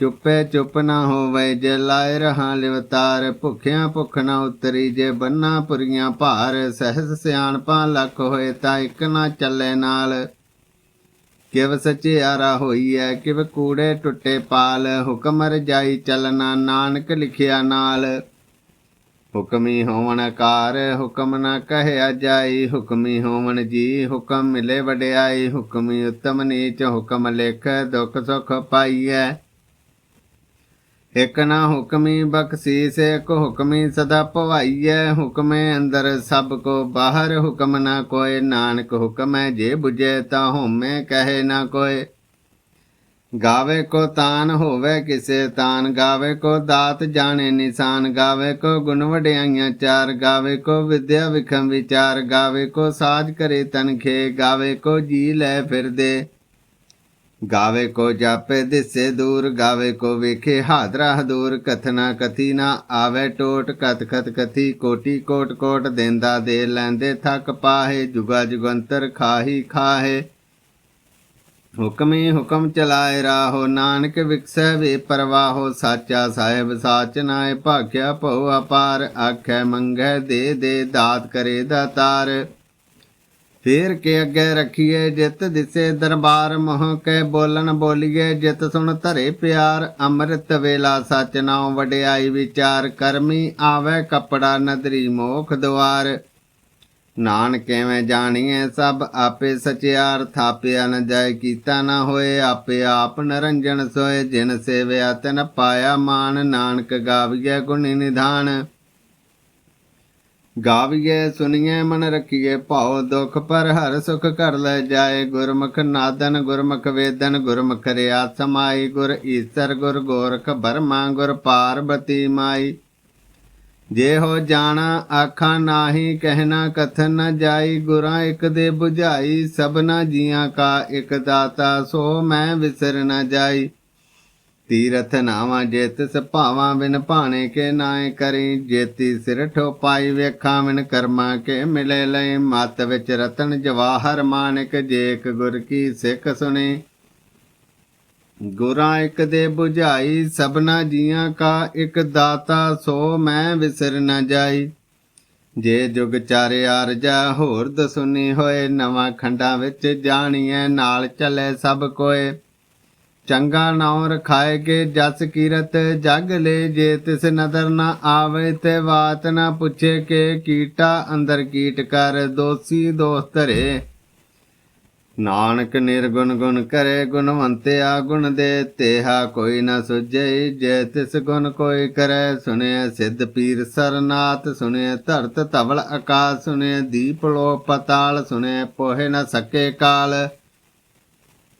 ਚੁੱਪੇ ਚੁੱਪ ਨਾ ਹੋਵੇ ਜੇ ਲਾਇ ਰਹਾ ਲਿਵਤਾਰ, ਭੁਖਿਆਂ ਭੁੱਖ ਨਾ ਉਤਰੀ ਜੇ ਬੰਨਾ ਪੁਰੀਆਂ ਭਾਰ ਸਹਿਸ ਸਿਆਣਪਾਂ ਲੱਖ ਹੋਏ ਤਾਂ ਇੱਕ ਨਾ ਚੱਲੇ ਨਾਲ। ਕਿਵ ਸਚਿਆਰਾ ਹੋਈ ਐ ਕਿਵ ਕੂੜੇ ਟੁੱਟੇ ਪਾਲ, ਹੁਕਮ ਰਜਾਈ ਚੱਲਣਾ ਨਾਨਕ ਲਿਖਿਆ ਨਾਲ। ਹੁਕਮੀ ਹੋਵਣ ਆਕਾਰ ਹੁਕਮ ਨਾ ਕਹਿਆ ਜਾਈ, ਹੁਕਮੀ ਹੋਵਣ ਜੀ, ਹੁਕਮ ਮਿਲੇ ਵਡਿਆਈ, ਹੁਕਮੀ ਉਤਮ ਨੀਚ, ਹੁਕਮ ਲਿਖ ਦੁਖ ਸੁਖ ਪਾਈਐ। ਇਕ ਨਾ ਹੁਕਮੀ ਬਖਸ਼ੀਸ, ਇਕ ਹੁਕਮੀ ਸਦਾ ਭਵਾਈਐ। ਹੁਕਮੇ ਅੰਦਰ ਸਭ ਕੋ ਬਾਹਰ, ਹੁਕਮ ਨਾ ਕੋਏ ਨਾਨਕ ਹੁਕਮੈ ਜੇ 부ਜੇ ਤਾ ਹੋਮੇ ਕਹੇ ਨਾ ਕੋਏ ਗਾਵੇ ਕੋ ਤਾਨ ਹੋਵੇ ਕਿਸੇ ਤਾਨ, ਗਾਵੇ ਕੋ ਦਾਤ ਜਾਣੇ ਨਿਸ਼ਾਨ। ਗਾਵੇ ਕੋ ਗੁਣ ਵਡਿਆਈਆਂ ਚਾਰ, ਗਾਵੇ ਕੋ ਵਿਦਿਆ ਵਿਖਮ ਵਿਚਾਰ। ਗਾਵੇ ਕੋ ਸਾਜ ਕਰੇ ਤਨਖੇ, ਗਾਵੇ ਕੋ ਜੀ ਲੈ ਫਿਰਦੇ। ਗਾਵੇ ਕੋ ਜਾਪੇ ਦਿਸੇ ਦੂਰ, ਗਾਵੇ ਕੋ ਵੇਖੇ ਹਾਦਰਾ ਹਦੂਰ। ਕਥਨਾ ਕਥੀ ਨਾ ਆਵੇ ਟੋਟ ਕਤ ਕਤ ਕਥੀ ਕੋਟੀ ਕੋਟ ਕੋਟ ਦੇਂਦਾ ਦੇ ਲੈਂਦੇ ਥੱਕ ਪਾਹੇ, ਜੁਗਾ ਜੁਗੰਤਰ ਖਾਹੀ ਖਾਹੇ। ਹੁਕਮੀ ਹੁਕਮ ਚਲਾਏ ਰਾਹੋ, ਨਾਨਕ ਵਿਕਸੈ ਵੇ ਪਰਵਾਹੋ, ਸਾਚਾ ਸਾਹਿਬ ਸਾਚ ਨਾਏ ਭਾਖਿਆ ਭਉ ਅਪਾਰ। ਆਖੈ ਮੰਗੈ ਦੇ ਦੇ ਦਾਤ ਕਰੇ ਦਾਤਾਰ ਫੇਰ ਕੇ ਅੱਗੇ ਰੱਖੀਏ ਜਿਤ ਦਿਸੇ ਦਰਬਾਰ, ਮੋਹ ਕੇ ਬੋਲਣ ਬੋਲੀਏ ਜਿਤ ਸੁਣ ਧਰੇ ਪਿਆਰ, ਅੰਮ੍ਰਿਤ ਵੇਲਾ ਸਚ ਨਾਉ ਵਡਿਆਈ ਵਿਚਾਰ, ਕਰਮੀ ਆਵੇ ਕਪੜਾ ਨਦਰੀ ਮੋਖ ਦੁਆਰ। ਨਾਨਕ ਕਿਵੇਂ ਜਾਣੀਏ ਸਭ ਆਪੇ ਸਚਿਆਰ, ਥਾਪਿਆ ਨ ਜਾਏ ਕੀਤਾ ਨਾ ਹੋਏ, ਆਪੇ ਆਪ ਨਰੰਜਨ ਸੋਏ, ਜਿਨ ਸੇਵਿਆ ਤਨ ਪਾਇਆ ਮਾਨ ਨਾਨਕ ਗਾਵੀਏ ਗੁਣ ਨਿਧਾਨ। ਗਾਵੀਏ ਸੁਣੀਏ ਮਨ ਰਖੀਏ ਭਾਉ, ਦੁਖ ਪਰ ਹਰ ਸੁਖ ਕਰ ਲੈ ਜਾਏ। ਗੁਰਮੁਖ ਨਾਦਨ, ਗੁਰਮੁਖ ਵੇਦਨ, ਗੁਰਮੁਖ ਰਿਆ ਸਮਾਈ। ਗੁਰ ਈਸਰ, ਗੁਰ ਗੋਰਖ ਬਰਮਾ ਗੁਰ ਪਾਰਬਤੀ ਮਾਈ। ਜੇ ਹੋ ਜਾਣਾ ਆਖਾਂ ਨਾਹੀ ਕਹਿਣਾ ਕਥਨ ਨ ਜਾਈ। ਗੁਰਾਂ ਇੱਕ ਦੇ 부ਝਾਈ ਸਭਨਾ ਜੀਆਂ ਕਾ ਇੱਕ ਦਾਤਾ। ਸੋ ਮੈਂ ਵਿਸਰ ਨ ਜਾਈ। ਤੀਰਥ ਨਾਵਾਂ ਜੇਤ ਭਾਵਾਂ ਬਿਨ ਭਾਣੇ ਕੇ ਨਾਏ ਕਰੀ। ਜੇਤੀ ਸਿਰ ਠੋਪਾਈ ਵੇਖਾਂ ਬਿਨ ਕਰਮਾ ਕੇ ਮਿਲੇ ਲੈ ਮਤ ਵਿੱਚ ਰਤਨ ਜਵਾਹਰ ਮਾਨਕ ਜੇਕ ਗੁਰ ਕੀ ਸਿੱਖ ਸੁਣੀ। ਗੁਰਾਂ ਇੱਕ ਦੇ 부ਝਾਈ ਸਭਨਾ ਜੀਆਂ ਕਾ ਇੱਕ ਦਾਤਾ, ਸੋ ਮੈਂ ਵਿਸਰ ਨਾ ਜਾਈ। ਜੇ ਜੁਗ ਚਾਰੇ ਆਰਜਾ, ਹੋਰ ਦਸੁਨੀ ਹੋਏ। ਨਵਾਂ ਖੰਡਾਂ ਵਿੱਚ ਜਾਣੀਐ, ਨਾਲ ਚੱਲੇ ਸਭ ਕੋਏ। ਚੰਗਾ ਨਾਉ ਰਖਾਏ ਕੇ ਜਸ ਕੀਰਤ ਜਗ ਲੈ ਜੇ ਤਿਸ ਨਦਰ ਨਾ ਆਵੇ ਤੇ ਬਾਤ ਨਾ ਪੁੱਛੇ ਕੇ ਕੀਟਾ ਅੰਦਰ ਕੀਟ ਕਰ ਦੋਸੀ ਦੋਸਤ ਧਰੇ ਨਾਨਕ ਨਿਰਗੁਣ ਗੁਣ ਕਰੇ ਗੁਣਵੰਤਿਆ ਗੁਣ ਦੇ ਤੇਹਾ ਕੋਈ ਨਾ ਸੁਝੇ ਜੇ ਤਿਸ ਗੁਣ ਕੋਈ ਕਰੇ ਸੁਣਿਆ ਸਿੱਧ ਪੀਰ ਸਰਨਾਥ ਸੁਣਿਆ ਧਰਤ ਧਵਲ ਆਕਾਸ ਸੁਣਿਆ ਦੀਪ ਲੋ ਪਤਾਲ ਸੁਣਿਆ ਪੋਹੇ ਨਾ ਸਕੇ ਕਾਲ।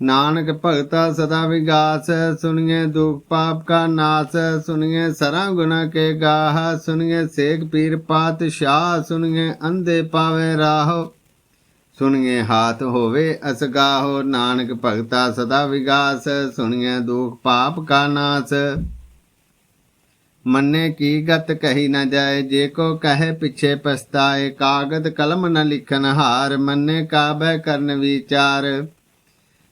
ਨਾਨਕ ਭਗਤਾ ਸਦਾ ਵਿਗਾਸ, ਸੁਣੀਏ ਦੁਖ ਪਾਪ ਕਾ ਨਾਸ, ਸੁਣੀਏ ਸਰਾ ਗੁਨਾ ਕੇ ਗਾਹ, ਸੁਣੀਏ ਸੇਖ ਪੀਰ ਪਾਤਸ਼ਾਹ, ਸੁਣੀਏ ਅੰਧੇ ਪਾਵੇ ਰਾਹ, ਸੁਣੀਏ ਹਾਥ ਹੋਵੇ ਅਸਗਾਹੋ ਨਾਨਕ ਭਗਤਾ ਸਦਾ ਵਿਗਾਸ, ਸੁਣੀਏ ਦੁਖ ਪਾਪ ਕਾ ਨਾਸ। ਮੰਨੇ ਕੀ ਗਤ ਕਹੀ ਨਾ ਜਾਏ, ਜੇ ਕੋ ਕਹੇ ਪਿਛੇ ਪਛਤਾਏ, ਕਾਗਦ ਕਲਮ ਨ ਲਿਖਨ ਹਾਰ, ਮੰਨੇ ਕਾਬੈ ਕਰਨ ਵਿਚਾਰ।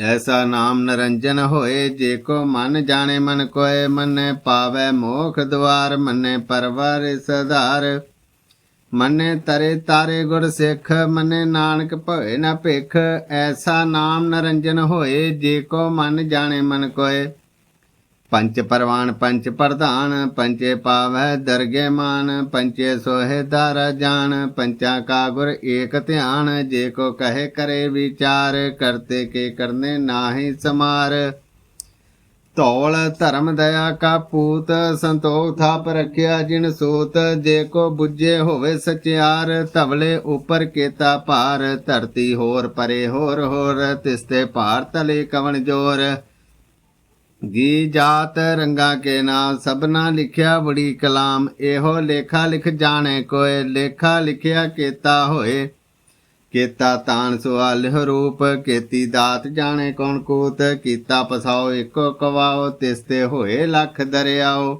ਐਸਾ ਨਾਮ ਨਰੰਜਨ ਹੋਏ, ਜੇ ਕੋ ਮਨ ਜਾਣੇ, ਮਨ ਕੋਏ, ਮੰਨੇ ਪਾਵੈ ਮੋਖ ਦਵਾਰ, ਮੰਨੇ ਪਰਵਰ ਸਧਾਰ ਮੰਨੇ ਤਰੇ ਤਾਰੇ ਗੁਰ ਸਿੱਖ, ਮੰਨੇ ਨਾਨਕ ਭਏ ਨਾ ਭਿਖ। ਐਸਾ ਨਾਮ ਨਰੰਜਨ ਹੋਏ, ਜੇ ਕੋ ਮਨ ਜਾਣੇ, ਮਨ ਕੋਏ। ਪੰਚ ਪਰਵਾਨ ਪੰਚ ਪ੍ਰਧਾਨ ਪੰਚੇ ਪਾਵੈ ਦਰਗੇ ਮਾਨ ਪੰਚੇ ਸੋਹਿ ਦਰ ਜਾਣ ਪੰਚਾ ਕਾ ਗੁਰ ਏਕ ਧਿਆਨ, ਜੇ ਕੋ ਕਹੇ ਕਰੇ ਵਿਚਾਰ, ਕਰਤੇ ਕੇ ਕਰਨੇ ਨਾਹੀ ਸਮਾਰ। ਧੌਲ ਧਰਮ ਦਇਆ ਕਾ ਪੂਤ, ਸੰਤੋਖ ਥਾਪ ਰਖਿਆ ਜਿਨ ਸੂਤ, ਜੇ ਕੋ ਬੁੱਝੇ ਹੋਵੇ ਸਚਿਆਰ, ਧਵਲੇ ਉਪਰ ਕੇਤਾ ਭਾਰ, ਧਰਤੀ ਹੋਰ ਪਰੇ ਹੋਰ ਹੋਰ ਤਿਸਤੇ ਭਾਰ ਤਲੇ ਕਵਣ ਜੋਰ। ਜੀ ਜਾਤ ਰੰਗਾ ਕੇ ਨਾਮ ਸਭਨਾ ਲਿਖਿਆ ਬੜੀ ਕਲਾਮ, ਇਹੋ ਲੇਖਾ ਲਿਖ ਜਾਣੇ ਕੋਏ, ਲੇਖਾ ਲਿਖਿਆ ਕੀਤਾ ਹੋਏ। ਕੀਤਾ ਤਾਨ ਸੁਆਲ ਰੂਪ, ਕੀਤੀ ਦਾਤ ਜਾਣੇ ਕੌਣ ਕੂਤ, ਕੀਤਾ ਪਸਾਓ ਇੱਕੋ ਕਵਾਓ ਤਿਸਤੇ ਹੋਏ ਲੱਖ ਦਰਿਆਓ।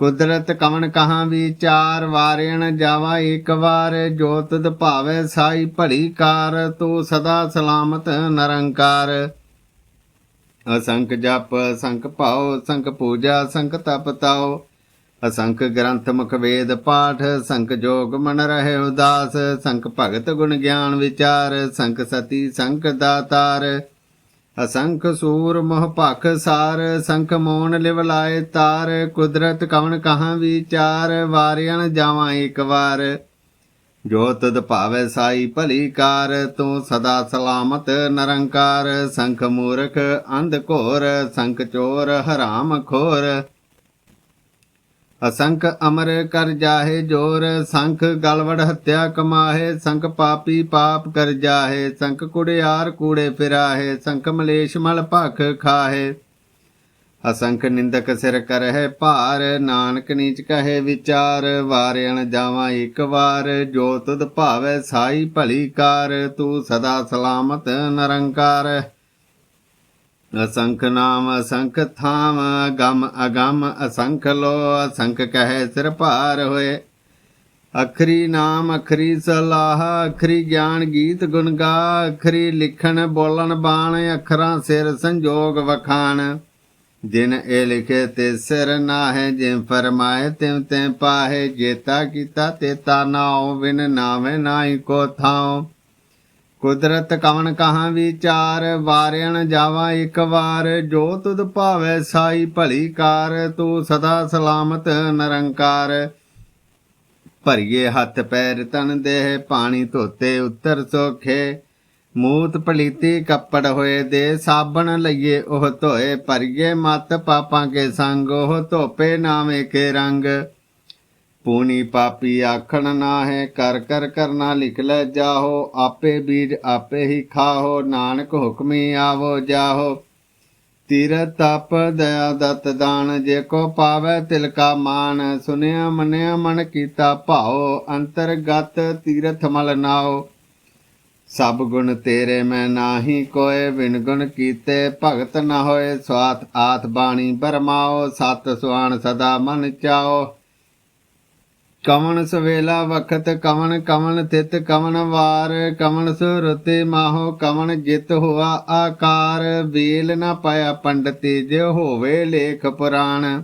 ਕੁਦਰਤ ਕਵਣ ਕਹਾਂ ਵਿਚਾਰ ਵਾਰਿਣ ਜਾਵਾ ਇੱਕ ਵਾਰ ਜੋ ਤੁਧ ਭਾਵੇ ਸਾਈ ਭਲੀ ਕਾਰ, ਤੂੰ ਸਦਾ ਸਲਾਮਤ ਨਿਰੰਕਾਰ। ਅਸੰਖ ਜਪ ਸੰਖ ਭਾਉ ਸੰਖ ਪੂਜਾ ਸੰਖ ਤਪ ਤਾਉ। ਅਸੰਖ ਗ੍ਰੰਥ ਮੁਖ ਵੇਦ ਪਾਠ ਸੰਖ ਜੋਗ ਮਨ ਰਹੇ ਉਦਾਸ। ਸੰਖ ਭਗਤ ਗੁਣ ਗਿਆਨ ਵਿਚਾਰ ਸੰਖ ਸਤੀ ਸੰਖ ਦਾਤਾਰ। ਅਸੰਖ ਸੂਰ ਮੋਹ ਭਖ ਸਾਰ ਸੰਖ ਮੋਨ ਲਿਵ ਲਾਏ ਤਾਰ। ਕੁਦਰਤ ਕਵਣ ਕਹਾਂ ਵਿਚਾਰ ਵਾਰਿਆਣ ਜਾਵਾਂ ਇੱਕ ਵਾਰ। ਜੋ ਤਦ ਭਾਵੇ ਸਾਈ ਭਲੀ ਕਾਰ, ਤੂੰ ਸਦਾ ਸਲਾਮਤ ਨਰੰਕਾਰ, ਸੰਖ ਮੂਰਖ, ਅੰਧ ਘੋਰ, ਸੰਖ ਚੋਰ, ਹਰਾਮ ਖੋਰ। ਅਸੰਖ ਅਮਰ ਕਰ ਜਾਹੇ ਜੋਰ, ਸੰਖ ਗਲਵੜ ਹੱਤਿਆ ਕਮਾਹੇ, ਸੰਖ ਪਾਪੀ ਪਾਪ ਕਰ ਜਾਹੇ, ਸੰਖ ਕੁੜਿਆਰ ਕੂੜੇ ਫਿਰਾਹੇ, ਸੰਖ ਮਲੇਸ਼ ਮਲ ਭਖ ਖਾਹੇ। ਅਸੰਖ ਨਿੰਦਕ ਸਿਰ ਕਰਹਿ ਭਾਰ, ਨਾਨਕ ਨੀਚ ਕਹੇ ਵਿਚਾਰ ਵਾਰਿਆਣ ਜਾਵਾਂ ਇੱਕ ਵਾਰ, ਜੋ ਤੁਧ ਭਾਵੈ ਸਾਈ ਭਲੀ ਕਾਰ, ਤੂੰ ਸਦਾ ਸਲਾਮਤ ਨਿਰੰਕਾਰ। ਅਸੰਖ ਨਾਮ ਅਸੰਖ ਥਾਮ ਅਗਮ ਅਗਮ ਅਸੰਖ ਲੋ, ਅਸੰਖ ਕਹੈ ਸਿਰ ਭਾਰ ਹੋਏ। ਅਖਰੀ ਨਾਮ, ਅਖਰੀ ਸਲਾਹ, ਅਖਰੀ ਗਿਆਨ ਗੀਤ ਗੁਣ ਗਾ, ਅਖਰੀ ਲਿਖਣ ਬੋਲਣ ਬਾਣ, ਅੱਖਰਾਂ ਸਿਰ ਸੰਜੋਗ ਵਖਾਣ। ਜਿਨ ਇਹ ਲਿਖੇ ਤੇ ਸਿਰ ਨਾਹਿ, ਜਿਨ ਫਰਮਾਏ ਤਿਮ ਤੇ ਪਾਹੇ ਜੇਤਾ ਕੀਤਾ ਤੇਤਾ ਨਾਉ, ਬਿਨ ਨਾਵੇਂ ਨਾਹੀ ਕੋ ਥਾਉ। ਕੁਦਰਤ ਕਵਣ ਕਹਾਂ ਵਿਚਾਰ ਵਾਰਿਆਣ ਜਾਵਾ ਇੱਕ ਵਾਰ। ਜੋ ਤੁਧ ਭਾਵੇ ਸਾਈ ਭਲੀ ਕਾਰ, ਤੂੰ ਸਦਾ ਸਲਾਮਤ ਨਿਰੰਕਾਰ। ਭਰੀਏ ਹੱਥ ਪੈਰ ਤਨ ਦੇਹ, ਪਾਣੀ ਧੋਤੇ ਉੱਤਰ ਸੋਖੇ। ਮੂਤ ਪਲੀਤੀ ਕੱਪੜ ਹੋਏ ਦੇ ਸਾਬਣ ਲਈਏ, ਉਹ ਧੋਏ ਭਰੀਏ ਮਤ ਪਾਪਾਂ ਕੇ ਸੰਗ, ਉਹ ਧੋਪੇ ਨਾਵੇਂ ਕੇ ਰੰਗ। ਪੂਣੀ ਪਾਪੀ ਆਖਣ ਨਾ ਹੈ ਕਰ ਕਰ ਕਰਨਾ ਲਿਖ ਲੈ ਜਾਹੋ, ਆਪੇ ਬੀਜ ਆਪੇ ਹੀ ਖਾਹੋ, ਨਾਨਕ ਹੁਕਮੀ ਆਵੋ ਜਾਹੋ। ਤੀਰ ਤਪ ਦਇਆ ਦਤ ਦਾਨ, ਜੇ ਕੋ ਪਾਵੇ ਤਿਲ ਕਾ ਮਾਨ ਸੁਨਿਆ ਮੰਨਿਆ ਮਨ ਕੀਤਾ ਭਾਉ, ਅੰਤਰਗਤ ਤੀਰਥ ਮਲ ਨਾਓ ਸਭ ਗੁਣ ਤੇਰੇ ਮੈਂ ਨਾਹੀ ਕੋਏ ਵਿਣ ਗੁਣ ਕੀਤੇ ਭਗਤ ਨਾ ਹੋਏ। ਸਵਾਤ ਆਤ ਬਾਣੀ ਬਰਮਾਓ, ਸਤ ਸੁਆਣ ਸਦਾ ਮਨ ਚਾਓ। ਕਵਣ ਸਵੇਲਾ ਵਖਤ, ਕਵਣ ਕਵਣ ਤਿਤ, ਕਵਣ ਵਾਰ। ਕਵਣ ਸੁਰਤੇ ਮਾਹੋ, ਕਵਣ ਜਿਤ ਹੋਆ ਆਕਾਰ। ਵੇਲ ਨਾ ਪਾਇਆ ਪੰਡਤੀ, ਜੇ ਹੋਵੇ ਲੇਖ ਪੁਰਾਣ।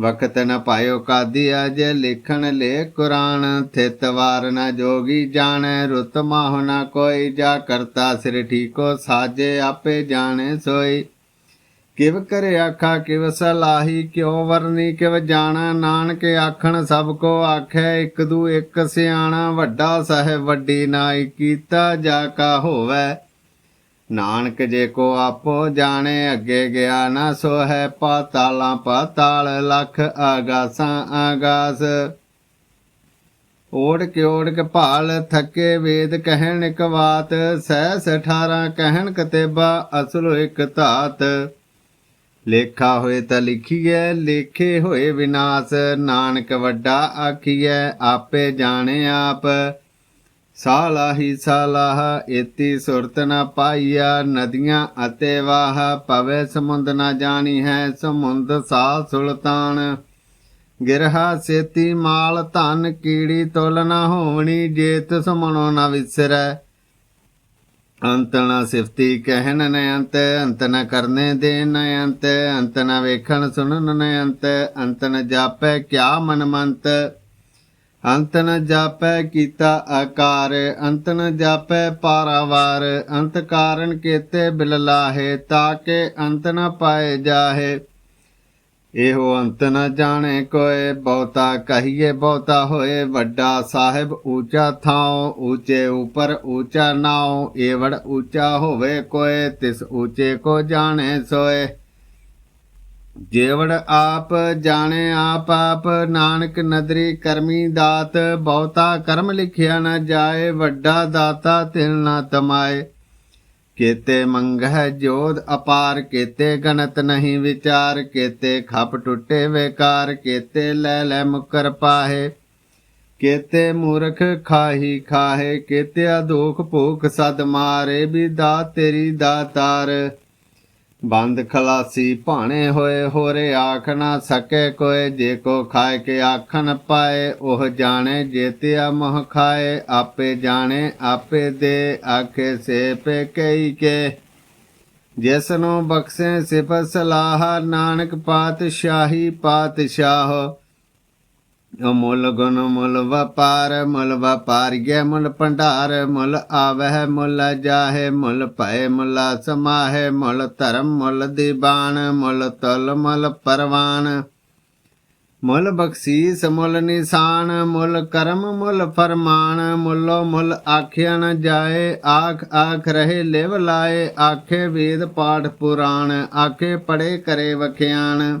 ਵਕਤ ਨ ਪਾਇਓ ਕਾਦੀ ਅਜ ਲਿਖਣ ਲੇ ਕੁਰਾਨ, ਥਿਤ ਨ ਜੋਗੀ ਜਾਣੈ, ਰੁਤ ਮਾਹੁ ਨ ਕੋਈ, ਜਾ ਕਰਤਾ ਸਿਰ ਠੀਕੋ ਸਾਜੇ ਆਪੇ ਜਾਣੇ ਸੋਈ। ਕਿਵ ਕਰੇ ਆਖਾ, ਕਿਵ ਸਲਾਹੀ, ਕਿਉ ਵਰਨੀ, ਕਿਵ ਜਾਣਾ, ਨਾਨਕ ਆਖਣ ਸਭ ਕੋ ਆਖੈ, ਇੱਕ ਦੂ ਇੱਕ ਸਿਆਣਾ, ਵੱਡਾ ਸਹਿ ਵੱਡੀ ਨਾਈ ਕੀਤਾ ਜਾ ਕਾ ਹੋਵੈ। ਨਾਨਕ ਜੇ ਕੋ ਆਪੋ ਜਾਣੇ, ਅੱਗੇ ਗਿਆ ਨਾ ਸੋ ਹੈ ਪਾਤਾਲਾਂ, ਪਾਤਾਲ ਲਖ ਆਗਾਸਾਂ ਆਗਾਸ। ਓੜ ਕੇ ਓੜ ਕੇ ਭਾਲ ਥੱਕੇ ਵੇਦ ਕਹਿਣ ਇੱਕ ਬਾਤ, ਸਹਿਸ 18 ਕਹਿਣ ਕਤੇਬਾ ਅਸਲ ਇੱਕ ਧਾਤ। ਲੇਖਾ ਹੋਏ ਤਾਂ ਲਿਖੀਐ, ਲੇਖੇ ਹੋਏ ਵਿਨਾਸ਼, ਨਾਨਕ ਵੱਡਾ ਆਖੀਐ, ਆਪੇ ਜਾਣੇ ਆਪ। ਸਾਲਾਹੀ ਸਾਲਾਹ ਇਤੀ ਸੁਰਤ ਨ ਪਾਈਆ, ਨਦੀਆਂ ਅਤੇ ਵਾਹ, ਪਵੇ ਸਮੁੰਦ ਨ ਜਾਣੀ ਹੈ ਸਮੁੰਦ ਸਾ ਸੁਲਤਾਨ। ਗਿਰਹਾ ਸੇਤੀ ਮਾਲ ਧਨ ਕੀੜੀ ਤੁਲ ਨ ਹੋਵਣੀ ਜੇਤ ਸਮਣੋ ਨ ਵਿਸਰੈ। ਅੰਤ ਨ ਸਿਫਤੀ ਕਹਿਣ ਨ ਅੰਤ ਅੰਤ ਨ ਕਰਨੇ ਦੇ ਨ ਅੰਤ ਅੰਤ ਨ ਵੇਖਣ ਸੁਣਨ ਨ ਅੰਤ ਅੰਤ ਨ ਜਾਪੈ ਕਿਆ ਮਨ ਮੰਤ ਅੰਤ ਨ ਜਾਪੈ ਕੀਤਾ ਆਕਾਰ, ਅੰਤ ਨ ਜਾਪੈ ਪਾਰਾਵਾਰ, ਅੰਤ ਕਾਰਨ ਕੀਤੇ ਬਿਲ ਲਾਹੇ ਤਾਕੇ ਅੰਤ ਨ ਪਾਏ ਜਾਹੇ। ਇਹੋ ਅੰਤ ਨ ਜਾਣੇ ਕੋਏ, ਬਹੁਤਾ ਕਹੀਏ, ਬਹੁਤਾ ਹੋਏ, ਵੱਡਾ ਸਾਹਿਬ ਊਚਾ ਥਾਉ, ਊਚੇ ਉਪਰ ਊਚਾ ਨਾਉ, ਏਵੜ ਊਚਾ ਹੋਵੇ ਕੋਏ, ਤਿਸ ਊਚੇ ਕੋ ਜਾਣੇ ਸੋਏ। ਜੇਵੜ ਆਪ ਜਾਣੇ ਆਪ ਆਪ, ਨਾਨਕ ਨਦਰੀ ਕਰਮੀ ਦਾਤ, ਬਹੁਤਾ ਕਰਮ ਲਿਖਿਆ ਨਾ ਜਾਏ, ਵੱਡਾ ਦਾਤਾ ਤਿਲ ਨਾ ਤਮਾਏ। ਕੇਤੇ ਮੰਗਹਿ ਜੋਧ ਅਪਾਰ, ਕੇਤੇ ਗਣਤ ਨਹੀਂ ਵਿਚਾਰ, ਕੇਤੇ ਖਪ ਟੁੱਟੇ ਵੇਕਾਰ, ਕੇਤੇ ਲੈ ਲੈ ਮੁਕਰ ਪਾਹੇ। ਕੇਤੇ ਮੂਰਖ ਖਾਹੀ ਖਾਹੇ ਕੇਤੇ ਅਦੋਖ ਭੂਖ ਸਦ ਮਾਰੇ, ਵੀ ਦਾ ਤੇਰੀ ਦਾਤਾਰ। ਬੰਦ ਖਲਾਸੀ ਭਾਣੇ ਹੋਏ, ਹੋਰੇ ਆਖ ਨਾ ਸਕੇ ਕੋਏ, ਜੇ ਕੋ ਖਾਏ ਕੇ ਆਖਣ ਪਾਏ, ਉਹ ਜਾਣੇ ਜੇਤਿਆ ਮੋਹ ਖਾਏ, ਆਪੇ ਜਾਣੇ, ਆਪੇ ਦੇ, ਆਖੇ ਸੇ ਪੇ ਕਈ ਕੇ। ਜਿਸ ਨੂੰ ਬਖਸ਼ੇ ਸਿਫਤ ਸਲਾਹ, ਨਾਨਕ ਪਾਤਸ਼ਾਹੀ ਪਾਤਸ਼ਾਹ ਮੁੱਲ ਗੁਣ ਮੁੱਲ ਵਪਾਰ, ਮੁੱਲ ਵਪਾਰੀਏ ਮੁੱਲ ਭੰਡਾਰ, ਮੁੱਲ ਆਵਹਿ ਮੁੱਲ ਜਾਹੇ, ਮੁੱਲ ਭੈ ਮੁੱਲ ਸਮਾਹੇ, ਮੁੱਲ ਧਰਮ ਮੁੱਲ ਦੀਬਾਨ, ਮੁੱਲ ਤੁਲ ਮੁੱਲ ਪਰਵਾਨ। ਮੁੱਲ ਬਖਸ਼ੀਸ ਮੁੱਲ ਨਿਸ਼ਾਨ, ਮੁੱਲ ਕਰਮ ਮੁੱਲ ਫਰਮਾਨ, ਮੁੱਲੋ ਮੁੱਲ ਆਖਿਆ ਨ ਜਾਏ, ਆਖ ਆਖ ਰਹੇ ਲਿਵ ਲਾਏ, ਆਖੇ ਵੇਦ ਪਾਠ ਪੁਰਾਣ, ਆਖੇ ਪੜੇ ਕਰੇ ਵਖਿਆਣ।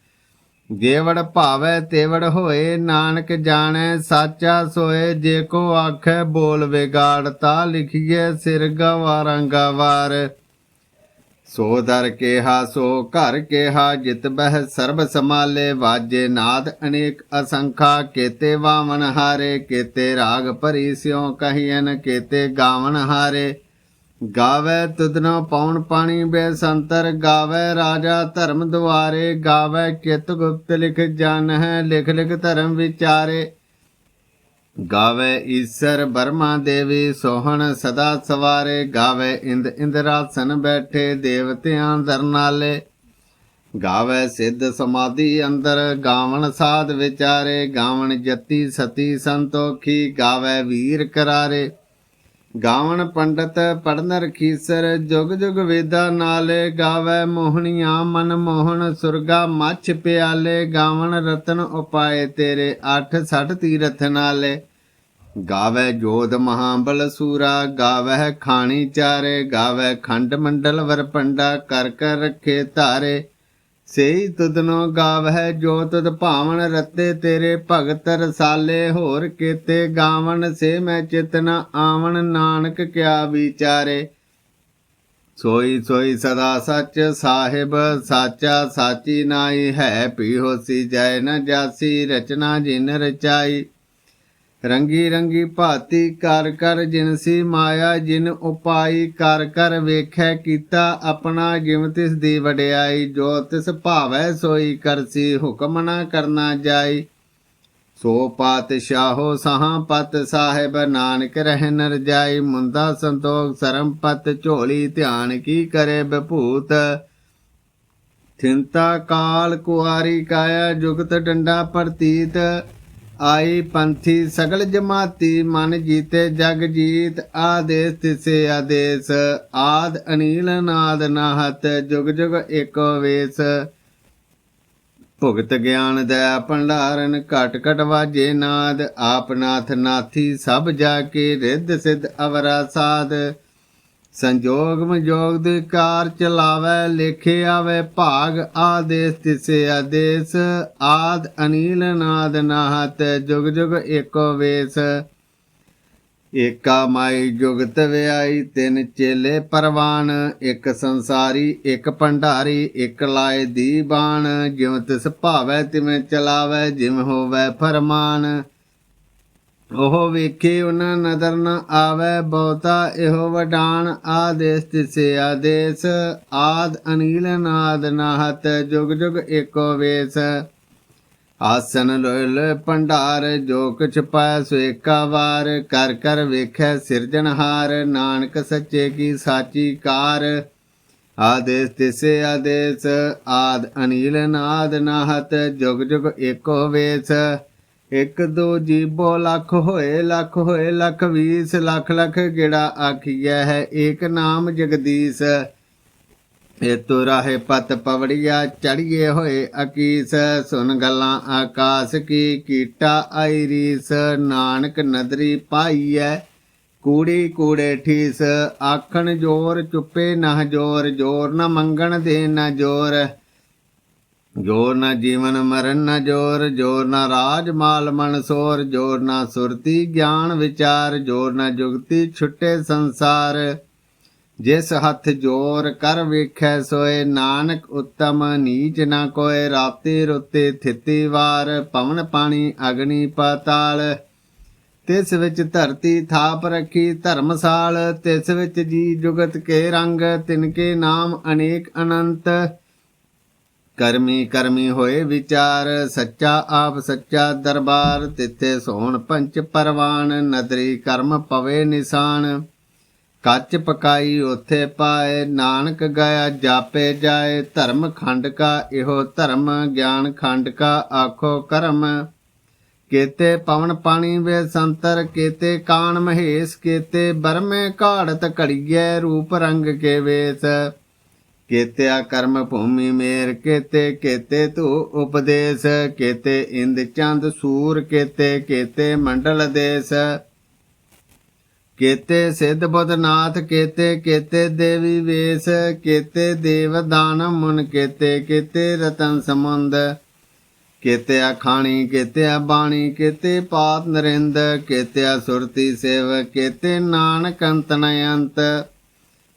ਜੇਵੜ ਭਾਵੈ ਤੇਵੜ ਹੋਏ, ਨਾਨਕ ਜਾਣੈ, ਸਾਚਾ ਸੋਏ, ਜੇ ਕੋ ਆਖੈ ਬੋਲ ਵਿਗਾੜ ਲਿਖੀਏ ਸਿਰ ਗਵਾਰਾਂ ਗਵਾਰ ਸੋ ਦਰ ਕੇਹਾ, ਸੋ ਘਰ ਕੇਹਾ, ਜਿਤ ਬਹਿ ਸਰਬ ਸਮਾਲੇ ਵਾਜੇ ਨਾਦ ਅਨੇਕ ਅਸੰਖਾ, ਕੇਤੇ ਵਾਵਨ ਹਾਰੇ, ਕੇਤੇ ਰਾਗ ਭਰੀ ਸਿਉ ਕਹੀਨ ਕੇਤੇ ਗਾਵਨ ਹਾਰੇ। ਗਾਵੇ ਤੁਧਨੋ ਪੌਣ ਪਾਣੀ ਬੇਸੰਤਰ, ਗਾਵੇ ਰਾਜਾ ਧਰਮ ਦੁਆਰੇ, ਗਾਵੇ ਕਿਤ ਗੁਪਤ ਲਿਖ ਜਨ ਹੈ ਲਿਖ ਲਿਖ ਧਰਮ ਵਿਚਾਰੇ। ਗਾਵੇ ਈਸ਼ਰ ਬਰਮਾ ਦੇਵੀ ਸੋਹਣ ਸਦਾ ਸਵਾਰੇ, ਗਾਵੇ ਇੰਦ ਇੰਦਰਾਸਨ ਬੈਠੇ ਦੇਵਤਿਆਂ ਦਰਨਾਲੇ। ਗਾਵੇ ਸਿੱਧ ਸਮਾਧੀ ਅੰਦਰ, ਗਾਵਣ ਸਾਧ ਵਿਚਾਰੇ, ਗਾਵਣ ਜਤੀ ਸਤੀ ਸੰਤੋਖੀ, ਗਾਵੇ ਵੀਰ ਕਰਾਰੇ। ਗਾਵਣ ਪੰਡਤ ਪੜਨ ਰਖੀਸਰ ਜੁਗ ਜੁਗ ਵੇਦਾ ਨਾਲੇ ਗਾਵੇ ਮੋਹਣੀਆਂ, ਮਨ ਮੋਹਣ ਸੁਰਗਾ ਮੱਛ ਪਿਆਲੇ, ਗਾਵਣ ਰਤਨ ਉਪਾਏ ਤੇਰੇ 8 60 ਤੀਰਥ ਨਾਲੇ। ਗਾਵੇ ਜੋਧ ਮਹਾਬਲ ਸੂਰਾ, ਗਾਵੇ ਖਾਣੀ ਚਾਰੇ, ਗਾਵੇ ਖੰਡ ਮੰਡਲ ਵਰਪੰਡਾ, ਕਰ ਕਰ ਰੱਖੇ ਧਾਰੇ। ਸੇਈ ਤੁਧਨੋ ਗਾਵਹਿ, ਜੋ ਤੁਧ ਭਾਵਨ ਰਤੇ ਤੇਰੇ ਭਗਤ ਰਸਾਲੇ। ਹੋਰ ਕੀਤੇ ਗਾਵਨ ਸੇ ਮੈਂ ਚਿਤਨ ਆਵਣ, ਨਾਨਕ ਕਿਆ ਵਿਚਾਰੇ। ਸੋਈ ਸੋਈ ਸਦਾ ਸੱਚ ਸਾਹਿਬ, ਸਾਚਾ ਸਾਚੀ ਨਾਈ ਹੈ ਪੀ ਹੋਸੀ ਜੈ ਨ ਜਾਸੀ, ਰਚਨਾ ਜਿਨ ਰਚਾਈ। ਰੰਗੀ ਰੰਗੀ ਭਾਤੀ ਕਰ ਕਰ ਜਿਨਸੀ ਮਾਇਆ, ਜਿਨ ਉਪਾਈ ਕਰ ਕਰ ਵੇਖੈ ਕੀਤਾ ਆਪਣਾ ਜਿਵ ਤਿਸ ਦੀ ਵਡਿਆਈ, ਜੋ ਤਿਸ ਭਾਵੈ ਸੋਈ ਕਰਸੀ ਹੁਕਮ ਨਾ ਕਰਨਾ ਜਾਈ। ਸੋ ਪਾਤਸ਼ਾਹੋ ਸਹਾਂ ਪਤ ਸਾਹਿਬ ਨਾਨਕ ਰਹਿ ਨਰ ਜਾਈ, ਮੁੰਦਾ ਸੰਤੋਖ ਸਰਮ ਪਤ ਝੋਲੀ ਧਿਆਨ ਕੀ ਕਰੇ ਬਭੂਤ। ਥਿੰਤਾ ਕਾਲ ਕੁਆਰੀ ਕਾਇਆ ਜੁਗਤ ਡੰਡਾ ਪ੍ਰਤੀਤ ਆਈ ਪੰਥੀ ਸਗਲ ਜਮਾਤੀ ਮਨ ਜੀਤੇ ਜਗ ਜੀਤ, ਆਦੇਸ ਤਿਸੇ ਆਦੇਸ, ਆਦ ਅਨੀਲ ਨਾਦ ਨਾਹਤ, ਜੁਗ ਜੁਗ ਏਕੋ ਵੇਸ। ਭੁਗਤ ਗਿਆਨ ਦਾ ਭੰਡਾਰਨ, ਘਟ ਘਟ ਵਾਜੇ ਨਾਦ, ਆਪ ਨਾਥ ਨਾਥੀ ਸਭ ਜਾ ਕੇ ਰਿੱਧ ਸਿਧ ਅਵਰਾ ਸਾਧ। ਸੰਜੋਗ ਮਜੋਗ ਦੇ ਕਾਰ ਚਲਾਵੇ, ਲਿਖੇ ਆਵੇ, ਭਾਗ ਆਦੇਸ, ਤਿਸੇ ਆਦੇਸ। ਆਦ ਅਨੀਲ, ਨਾਦ ਨਾਹਤ, ਜੁਗ ਜੁਗ ਏਕੋ ਵੇਸ। ਏਕਾ ਮਾਈ ਜੁਗਤ ਵਿਆਈ, ਤਿੰਨ ਚੇਲੇ ਪਰਵਾਨ। ਇੱਕ ਸੰਸਾਰੀ, ਇੱਕ ਭੰਡਾਰੀ, ਇੱਕ ਲਾਏ ਦੀਬਾਨ। ਜਿਉ ਤਿਸ ਭਾਵੈ ਤਿਵੇਂ ਚਲਾਵੈ, ਜਿਵੇਂ ਹੋਵੈ ਫਰਮਾਨ। ਉਹ ਵੇਖੇ ਉਹਨਾਂ ਨਦਰ ਨ ਆਵੈ ਬਹੁਤਾ, ਇਹੋ ਵਡਾਨ ਆਦੇਸ ਤਿਸੇ ਆਦੇਸ। ਆਦ ਅਨੀਲ ਨਾਦ ਨਾਹਤ, ਜੁਗ ਜੁਗ ਏਕੋ ਵੇਸ। ਆਸਨ ਲੋਇ ਭੰਡਾਰ, ਜੋ ਕਿਛ ਪਾਇ ਸੋ ਏਕਾ ਵਾਰ। ਕਰ ਕਰ ਵੇਖੈ ਸਿਰਜਣਹਾਰ ਨਾਨਕ ਸੱਚੇ ਕੀ ਸਾਚੀ ਕਾਰ। ਆਦੇਸ ਤਿਸੇ ਆਦੇਸ, ਆਦ ਅਨੀਲ ਨਾਦ ਨਾਹਤ, ਜੁਗ ਜੁਗ ਏਕੋ ਵੇਸ। ਇੱਕ ਦੋ ਜੀਬੋ ਲੱਖ ਹੋਏ ਲੱਖ ਹੋਏ, ਲੱਖ ਵੀਸ, ਲੱਖ ਲੱਖ ਗਿੜਾ ਆਖੀਐ ਹੈ? ਏਕ ਨਾਮ ਜਗਦੀਸ਼ ਇਹ ਤੋ ਰਾਹੇ ਪਤ ਪਵੜੀਆ ਚੜੀਏ ਹੋਏ ਅਕੀਸ। ਸੁਨ ਗੱਲਾਂ ਆਕਾਸ ਕੀ, ਕੀਟਾ ਆਈ ਰੀਸ, ਨਾਨਕ ਨਦਰੀ ਪਾਈਐ ਕੂੜੀ ਕੂੜੇ ਠੀਸ। ਆਖਣ ਜੋਰ ਚੁੱਪੇ ਨਾ ਜੋਰ ਜੋਰ ਨਾ ਮੰਗਣ ਦੇ ਨਾ ਜੋਰ। ਜੋਰ ਨਾ ਜੀਵਨ ਮਰਨ ਨਾ ਜੋਰ ਜੋਰ ਨਾ ਰਾਜ ਮਾਲ ਮਨ ਸੋਰ, ਜੋਰ ਨਾ ਸੁਰਤੀ ਗਿਆਨ ਵਿਚਾਰ, ਜੋਰ ਨਾ ਜੁਗਤੀ ਛੁੱਟੇ ਸੰਸਾਰ। ਜਿਸ ਹੱਥ ਜੋਰ ਕਰ ਵੇਖੈ ਸੋਏ, ਨਾਨਕ ਉਤਮ ਨੀਚ ਨਾ ਕੋਏ, ਰਾਤੇ ਰੁੱਤੇ ਥਿਤੀ ਵਾਰ, ਪਵਨ ਪਾਣੀ ਅਗਨੀ ਪਾਤਾਲ। ਤਿਸ ਵਿੱਚ ਧਰਤੀ ਥਾਪ ਰੱਖੀ ਧਰਮਸਾਲ, ਤਿਸ ਵਿੱਚ ਜੀ ਜੁਗਤ ਕੇ ਰੰਗ ਤਿਨਕੇ ਨਾਮ ਅਨੇਕ ਅਨੰਤ। ਕਰਮੀ ਕਰਮੀ ਹੋਏ ਵਿਚਾਰ, ਸੱਚਾ ਆਪ ਸੱਚਾ ਦਰਬਾਰ, ਤਿੱਥੇ ਸੋਹਣ ਪੰਚ ਪਰਵਾਨ, ਨਦਰੀ ਕਰਮ ਪਵੇ ਨਿਸ਼ਾਨ। ਕੱਚ ਪਕਾਈ ਉਥੇ ਪਾਏ, ਨਾਨਕ ਗਿਆ ਜਾਪੇ ਜਾਏ, ਧਰਮ ਖੰਡ ਕਾ ਇਹੋ ਧਰਮ, ਗਿਆਨ ਖੰਡ ਕਾ ਆਖੋ ਕਰਮ। ਕੇਤੇ ਪਵਨ ਪਾਣੀ ਵੇ ਸੰਤਰ, ਕੇਤੇ ਕਾਨ ਮਹੇਸ਼, ਕੇਤੇ ਬਰਮੇ ਘਾੜਤ ਘੜੀਏ ਰੂਪ ਰੰਗ ਕੇ ਵੇਸ। ਕੇਤਿਆ ਕਰਮ ਭੂਮੀ ਮੇਰ ਕੇਤੇ ਕੇਤੇ ਤੂ ਉਪਦੇਸ਼, ਕੇਤੇ ਇੰਦ ਚੰਦ ਸੂਰ, ਕੇਤੇ ਕੇਤੇ ਮੰਡਲ ਦੇਸ। ਕੇਤੇ ਸਿੱਧ ਬੁੱਧਨਾਥ, ਕੇਤੇ ਕੇਤੇ ਦੇਵੀ ਵੇਸ, ਕੇਤੇ ਦੇਵ ਦਾਨ ਮੁਨ, ਕੇਤੇ ਕੇਤੇ ਰਤਨ ਸਮੁੰਦ ਕੇਤੇ ਖਾਣੀ, ਕੇਤੇ ਬਾਣੀ, ਕੇਤੇ ਪਾਤ ਨਰਿੰਦ, ਕੇਤੇ ਸੁਰਤੀ ਸੇਵ, ਕੇਤੇ ਨਾਨਕ ਅੰਤ ਨ ਅੰਤ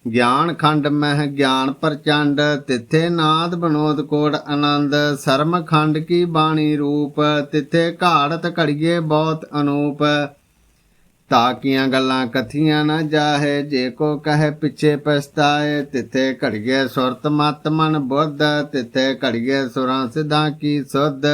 ਗਿਆਨ ਖੰਡ ਮਹਿ ਗਿਆਨ ਪ੍ਰਚੰਡ, ਤਿੱਥੇ ਨਾਦ ਬਨੋਦ ਕੋਟ ਆਨੰਦ, ਸਰਮ ਖੰਡ ਕੀ ਬਾਣੀ ਰੂਪ, ਤਿੱਥੇ ਘਾੜਤ ਘੜੀਏ ਬਹੁਤ ਅਨੂਪ। ਤਾਕੀਆਂ ਗੱਲਾਂ ਕਥੀਆਂ ਨਾ ਜਾਹੇ, ਜੇ ਕੋ ਕਹੇ ਪਿੱਛੇ ਪਛਤਾਏ, ਤਿੱਥੇ ਘੜੀਏ ਸੁਰਤ ਮਤ ਮਨ ਬੁੱਧ, ਤਿੱਥੇ ਘੜੀਏ ਸੁਰਾਂ ਸਿਧਾਂ ਕੀ ਸੁਧ।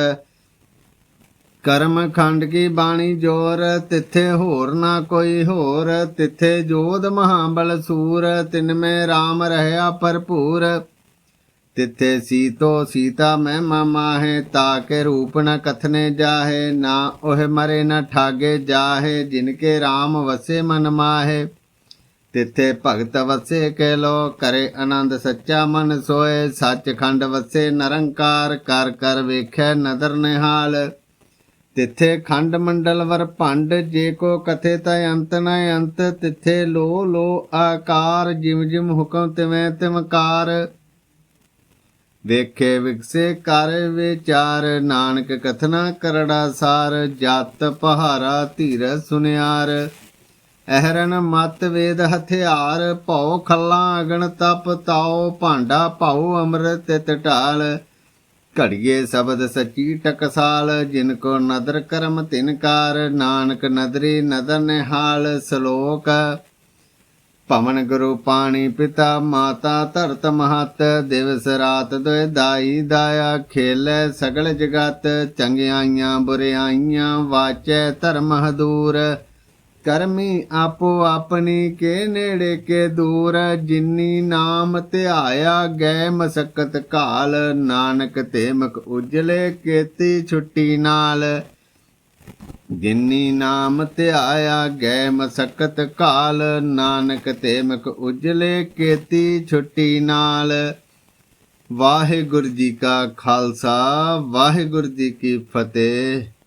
ਕਰਮ ਖੰਡ ਕੀ ਬਾਣੀ ਜੋਰ, ਤਿੱਥੇ ਹੋਰ ਨਾ ਕੋਈ ਹੋਰ। ਤਿੱਥੇ ਜੋਧ ਮਹਾਬਲ ਸੂਰ, ਤਿਨ ਮੈਂ RAM ਰਹਿਆ ਭਰਪੂਰ। ਤਿੱਥੇ ਸੀਤੋ ਸੀਤਾ ਮੈਂ ਤਾ ਕੇ ਰੂਪ ਨ ਕਥਨੇ ਜਾਹੇ। ਨਾ ਉਹ ਮਰੇ ਨ ਠਾਗੇ ਜਾਹੇ ਜਿਨਕੇ RAM ਵਸੇ ਮਨ ਮਾਹੇ। ਤਿੱਥੇ ਭਗਤ ਵਸੇ ਕੇ ਲੋ, ਕਰੇ ਆਨੰਦ ਸੱਚਾ ਮਨ ਸੋਏ ਸੱਚਖੰਡ ਵਸੇ ਨਰੰਕਾਰ, ਕਰ ਕਰ ਵੇਖੈ ਨਦਰ ਨਿਹਾਲ। ਤਿੱਥੇ ਖੰਡ ਮੰਡਲ ਵਰ ਭੰਡ, ਜੇ ਕੋ ਕਥੇ ਤੈ ਅੰਤ ਨ ਅੰਤ, ਤਿੱਥੇ ਲੋ ਲੋ ਆਕਾਰ, ਜਿਮ ਜਿਮ ਹੁਕਮ ਤਿਵੇਂ ਤਿਮਕਾਰ। ਵੇਖੇ ਵਿਕਸੇ ਕਰ ਵਿਚਾਰ, ਨਾਨਕ ਕਥਨਾ ਕਰੜਾ ਸਾਰ, ਜਤ ਪਹਾਰਾ ਧੀਰ ਸੁਨਿਆਰ। ਅਹਰਨ ਮਤ ਵੇਦ ਹਥਿਆਰ, ਭਉ ਖੱਲਾ ਅਗਣ ਤਪ ਤਾਉ, ਭਾਂਡਾ ਭਾਉ ਅੰਮ੍ਰਿਤ ਤਿਤ ਢਾਲ। ਘੜੀਏ ਸ਼ਬਦ ਸੱਚੀ ਟਕਸਾਲ, ਜਿਨ ਕੋ ਨਦਰ ਕਰਮ ਤਿਨਕਾਰ ਨਾਨਕ ਨਦਰੀ ਨਦਰ ਨਿਹਾਲ ਸ਼ਲੋਕ। ਪਵਨ ਗੁਰੂ ਪਾਣੀ ਪਿਤਾ, ਮਾਤਾ ਧਰਤ ਮਹਤ, ਦਿਵਸ ਰਾਤ ਦੋਇ ਦਾਈ ਦਾਇਆ, ਖੇਲੇ ਸਗਲ ਜਗਤ, ਚੰਗਿਆਈਆਂ ਬੁਰਿਆਈਆਂ ਵਾਚੈ ਧਰਮ ਹਦੂਰ ਕਰਮੀ ਆਪੋ ਆਪਣੀ ਕੇ ਨੇੜੇ ਕੇ ਦੂਰ, ਜਿਨੀ ਨਾਮ ਧਿਆਇਆ ਗਏ ਮਸਕਤ ਕਾਲ ਨਾਨਕ ਤੇ ਮੁਖ ਉਜਲੇ ਕੇਤੀ ਛੁੱਟੀ ਨਾਲ। ਜਿਨੀ ਨਾਮ ਧਿਆਇਆ ਗਏ ਮਸਕਤ ਕਾਲ ਨਾਨਕ ਤੇ ਮੁਖ ਉਜਲੇ ਕੇਤੀ ਛੁੱਟੀ ਨਾਲ। ਵਾਹਿਗੁਰੂ ਜੀ ਕਾ ਖਾਲਸਾ, ਵਾਹਿਗੁਰੂ ਜੀ ਕੀ ਫਤਿਹ।